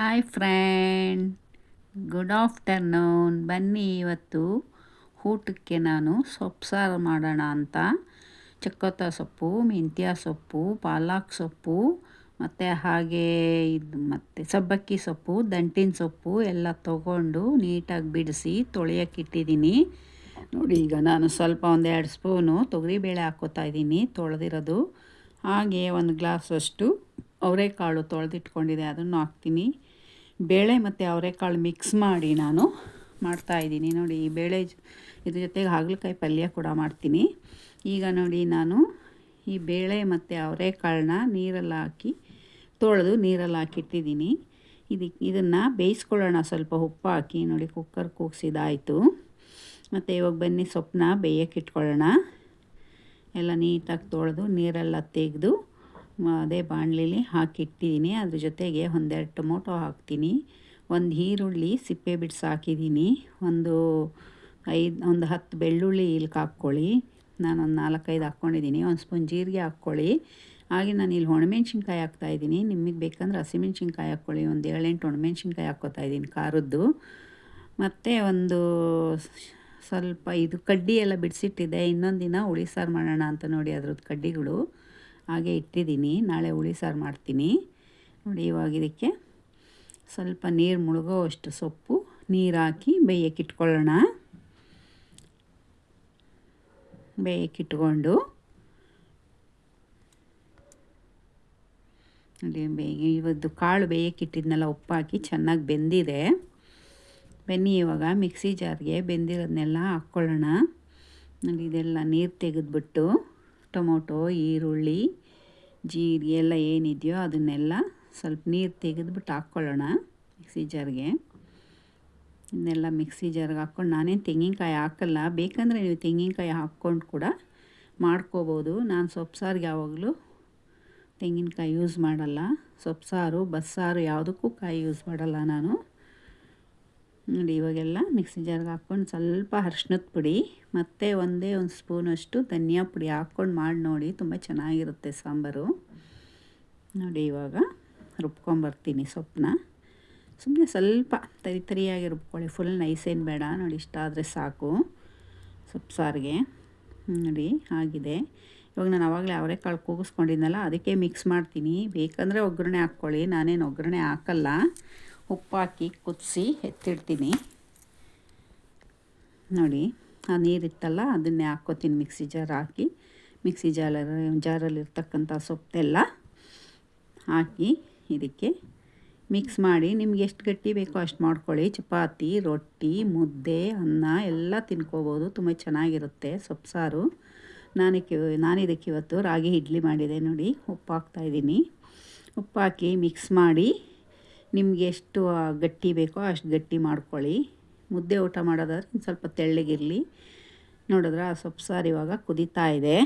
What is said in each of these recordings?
Hi friend good afternoon ಬನ್ನಿ ಇವತ್ತು ಊಟಕ್ಕೆ ನಾನು ಸೊಪ್ಪು ಸಾರು ಮಾಡೋಣ ಅಂತ. ಚಕ್ಕೋತ ಸೊಪ್ಪು, ಮೆಂತ್ಯ ಸೊಪ್ಪು, ಪಾಲಕ್ ಸೊಪ್ಪು, ಮತ್ತು ಹಾಗೆ ಇದು ಮತ್ತು ಸಬ್ಬಕ್ಕಿ ಸೊಪ್ಪು, ದಂಟಿನ ಸೊಪ್ಪು ಎಲ್ಲ ತೊಗೊಂಡು ನೀಟಾಗಿ ಬಿಡಿಸಿ ತೊಳೆಯೋಕ್ಕಿಟ್ಟಿದ್ದೀನಿ ನೋಡಿ, ಈಗ ನಾನು ಸ್ವಲ್ಪ ಒಂದೆರಡು ಸ್ಪೂನು ತೊಗರಿಬೇಳೆ ಹಾಕೋತಾ ಇದ್ದೀನಿ ತೊಳೆದಿರೋದು. ಹಾಗೆ ಒಂದು ಗ್ಲಾಸಷ್ಟು ಅವರೆಕಾಳು ತೊಳೆದಿಟ್ಕೊಂಡಿದೆ, ಅದನ್ನು ಹಾಕ್ತೀನಿ. ಬೇಳೆ ಮತ್ತು ಅವರೆಕಾಳು ಮಿಕ್ಸ್ ಮಾಡಿ ನಾನು ಮಾಡ್ತಾಯಿದ್ದೀನಿ ನೋಡಿ, ಈ ಬೇಳೆ ಇದ್ರ ಜೊತೆಗೆ ಹಾಗಲಕಾಯಿ ಪಲ್ಯ ಕೂಡ ಮಾಡ್ತೀನಿ. ಈಗ ನೋಡಿ, ನಾನು ಈ ಬೇಳೆ ಮತ್ತು ಅವರೆಕಾಳನ್ನ ನೀರಲ್ಲಿ ಹಾಕಿ, ತೊಳೆದು ನೀರಲ್ಲಿ ಹಾಕಿಟ್ಟಿದ್ದೀನಿ. ಇದಕ್ಕೆ ಇದನ್ನು ಬೇಯಿಸ್ಕೊಳ್ಳೋಣ. ಸ್ವಲ್ಪ ಉಪ್ಪು ಹಾಕಿ ನೋಡಿ ಕುಕ್ಕರ್ ಕೂಗಿಸಿದಾಯಿತು. ಮತ್ತು ಇವಾಗ ಬನ್ನಿ ಸೊಪ್ಪನ್ನ ಬೇಯಕ್ಕೆ ಇಟ್ಕೊಳ್ಳೋಣ. ಎಲ್ಲ ನೀಟಾಗಿ ತೊಳೆದು ನೀರೆಲ್ಲ ತೆಗೆದು ಅದೇ ಬಾಣಲಿಲಿ ಹಾಕಿಟ್ಟಿದ್ದೀನಿ ಅದ್ರ ಜೊತೆಗೆ ಒಂದೆರಡು ಟೊಮೊಟೊ ಹಾಕ್ತೀನಿ. ಒಂದು ಈರುಳ್ಳಿ, ಸಿಪ್ಪೆ ಬಿಡಿಸಿ ಹಾಕಿದ್ದೀನಿ ಒಂದು ಐದು, ಒಂದು ಹತ್ತು ಬೆಳ್ಳುಳ್ಳಿ ಇಲ್ಲಿ ಹಾಕ್ಕೊಳ್ಳಿ. ನಾನು ಒಂದು ನಾಲ್ಕೈದು ಹಾಕ್ಕೊಂಡಿದ್ದೀನಿ ಒಂದು ಸ್ಪೂನ್ ಜೀರಿಗೆ ಹಾಕ್ಕೊಳ್ಳಿ. ಹಾಗೆ ನಾನು ಇಲ್ಲಿ ಒಣಮೆಣ್ಸಿನ್ಕಾಯಿ ಹಾಕ್ತಾಯಿದ್ದೀನಿ ನಿಮಗೆ ಬೇಕಂದ್ರೆ ಹಸಿಮೆಣ್ಸಿನ್ಕಾಯಿ ಹಾಕ್ಕೊಳ್ಳಿ. ಒಂದು ಏಳೆಂಟು ಒಣಮೆಣ್ಸಿನ್ಕಾಯಿ ಹಾಕ್ಕೋತಾ ಇದ್ದೀನಿ ಖಾರದ್ದು. ಮತ್ತು ಒಂದು ಸ್ವಲ್ಪ ಇದು ಕಡ್ಡಿ ಎಲ್ಲ ಬಿಡಿಸಿಟ್ಟಿದೆ ಇನ್ನೊಂದು ದಿನ ಹುಳಿ ಸಾರು ಮಾಡೋಣ ಅಂತ ನೋಡಿ ಅದ್ರದ್ದು ಕಡ್ಡಿಗಳು. ಹಾಗೆ ಇಟ್ಟಿದ್ದೀನಿ. ನಾಳೆ ಹುಳಿ ಸಾರು ಮಾಡ್ತೀನಿ. ನೋಡಿ ಇವಾಗ ಇದಕ್ಕೆ ಸ್ವಲ್ಪ ನೀರು ಮುಳುಗೋ ಅಷ್ಟು ಸೊಪ್ಪು. ನೀರು ಹಾಕಿ ಬೇಯಕ್ಕಿಟ್ಕೊಳ್ಳೋಣ ಬೇಯಕ್ಕಿಟ್ಕೊಂಡು ನೋಡಿ ಬೇಗ ಇವತ್ತು ಕಾಳು ಬೇಯಕ್ಕಿಟ್ಟಿದ್ನೆಲ್ಲ ಉಪ್ಪು ಹಾಕಿ ಚೆನ್ನಾಗಿ ಬೆಂದಿದೆ. ಬೆನ್ನಿ ಇವಾಗ ಮಿಕ್ಸಿ ಜಾರ್ಗೆ ಬೆಂದಿರೋದನ್ನೆಲ್ಲ ಹಾಕ್ಕೊಳ್ಳೋಣ. ನೋಡಿ ಇದೆಲ್ಲ ನೀರು ತೆಗೆದ್ಬಿಟ್ಟು. ಟೊಮೊಟೊ, ಈರುಳ್ಳಿ, ಜೀರಿಗೆ ಎಲ್ಲ ಏನಿದೆಯೋ ಅದನ್ನೆಲ್ಲ ಸ್ವಲ್ಪ ನೀರು ತೆಗೆದ್ಬಿಟ್ಟು ಹಾಕ್ಕೊಳ್ಳೋಣ ಮಿಕ್ಸಿ ಜಾರ್ಗೆ. ಇದನ್ನೆಲ್ಲ ಮಿಕ್ಸಿ ಜಾರ್ಗೆ ಹಾಕ್ಕೊಂಡು ನಾನೇನು ತೆಂಗಿನಕಾಯಿ ಹಾಕಲ್ಲ, ಬೇಕಂದರೆ ನೀವು ತೆಂಗಿನಕಾಯಿ ಹಾಕ್ಕೊಂಡು ಕೂಡ ಮಾಡ್ಕೋಬೋದು. ನಾನು ಸೊಪ್ಪು ಸಾರಿಗೆ ಯಾವಾಗಲೂ ತೆಂಗಿನಕಾಯಿ ಯೂಸ್ ಮಾಡಲ್ಲ. ಸೊಪ್ಪು ಸಾರು, ಬಸ್ಸಾರು ಯಾವುದಕ್ಕೂ ಕಾಯಿ ಯೂಸ್ ಮಾಡಲ್ಲ ನಾನು. ನೋಡಿ, ಇವಾಗೆಲ್ಲ ಮಿಕ್ಸಿ ಜಾರ್ಗೆ ಹಾಕ್ಕೊಂಡು ಸ್ವಲ್ಪ ಅರ್ಶಿನದ ಪುಡಿ, ಮತ್ತು ಒಂದೇ ಒಂದು ಸ್ಪೂನಷ್ಟು ಧನಿಯಾ ಪುಡಿ ಹಾಕ್ಕೊಂಡು ಮಾಡಿ ನೋಡಿ, ತುಂಬ ಚೆನ್ನಾಗಿರುತ್ತೆ ಸಾಂಬಾರು. ನೋಡಿ, ಇವಾಗ ರುಬ್ಕೊಂಬರ್ತೀನಿ ಸೊಪ್ಪನ್ನ ಸುಮ್ಮನೆ ಸ್ವಲ್ಪ ತರಿ ತರಿಯಾಗಿ ರುಬ್ಕೊಳ್ಳಿ, ಫುಲ್ ನೈಸ್ ಏನು ಬೇಡ, ನೋಡಿ, ಇಷ್ಟ ಆದರೆ ಸಾಕು ಸೊಪ್ಪು ಸಾರಿಗೆ. ನೋಡಿ, ಆಗಿದೆ. ಇವಾಗ ನಾನು ಆವಾಗಲೇ ಅವರೆಕಾಳು ಕೂಗಿಸ್ಕೊಂಡಿದ್ದೆನಲ್ಲ ಅದಕ್ಕೆ ಮಿಕ್ಸ್ ಮಾಡ್ತೀನಿ. ಬೇಕಂದರೆ ಒಗ್ಗರಣೆ ಹಾಕ್ಕೊಳ್ಳಿ, ನಾನೇನು ಒಗ್ಗರಣೆ ಹಾಕಲ್ಲ. ಉಪ್ಪು ಹಾಕಿ ಕುದಿಸಿ ಎತ್ತಿಡ್ತೀನಿ. ನೋಡಿ, ಆ ನೀರಿತ್ತಲ್ಲ ಅದನ್ನೇ ಹಾಕ್ಕೋತೀನಿ ಮಿಕ್ಸಿ ಜಾರ್ ಹಾಕಿ. ಮಿಕ್ಸಿ ಜಾರ ಜಾರಲ್ಲಿರ್ತಕ್ಕಂಥ ಸೊಪ್ಪೆಲ್ಲ ಹಾಕಿ ಇದಕ್ಕೆ ಮಿಕ್ಸ್ ಮಾಡಿ, ನಿಮ್ಗೆ ಎಷ್ಟು ಗಟ್ಟಿ ಬೇಕೋ ಅಷ್ಟು ಮಾಡ್ಕೊಳ್ಳಿ. ಚಪಾತಿ, ರೊಟ್ಟಿ, ಮುದ್ದೆ, ಅನ್ನ ಎಲ್ಲ ತಿನ್ಕೋಬೋದು. ತುಂಬ ಚೆನ್ನಾಗಿರುತ್ತೆ ಸೊಪ್ಪು ಸಾರು. ನಾನಕ್ಕೆ, ನಾನಿದಕ್ಕೆ ಇವತ್ತು ರಾಗಿ ಇಡ್ಲಿ ಮಾಡಿದೆ. ನೋಡಿ, ಉಪ್ಪು ಹಾಕ್ತಾಯಿದ್ದೀನಿ ಉಪ್ಪು ಹಾಕಿ ಮಿಕ್ಸ್ ಮಾಡಿ ನಿಮಗೆ ಎಷ್ಟು ಗಟ್ಟಿ ಬೇಕೋ ಅಷ್ಟು ಗಟ್ಟಿ ಮಾಡ್ಕೊಳ್ಳಿ. ಮುದ್ದೆ ಊಟ ಮಾಡೋದಾದ್ರೆ ಸ್ವಲ್ಪ ತೆಳ್ಳಗಿರಲಿ. ನೋಡಿದ್ರೆ ಆ ಸೊಪ್ಪು ಸಾರು ಇವಾಗ ಕುದೀತಾ ಇದೆ.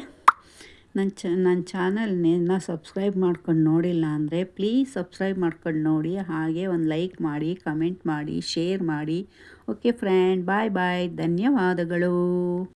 ನನ್ನ ಚ ನನ್ನ ಚಾನಲ್ನ ಸಬ್ಸ್ಕ್ರೈಬ್ ಮಾಡ್ಕೊಂಡು ನೋಡಿಲ್ಲ ಅಂದರೆ ಪ್ಲೀಸ್ ಸಬ್ಸ್ಕ್ರೈಬ್ ಮಾಡ್ಕೊಂಡು ನೋಡಿ. ಹಾಗೆ ಒಂದು ಲೈಕ್ ಮಾಡಿ, ಕಮೆಂಟ್ ಮಾಡಿ, ಶೇರ್ ಮಾಡಿ. Okay friend, bye bye. ಧನ್ಯವಾದಗಳು.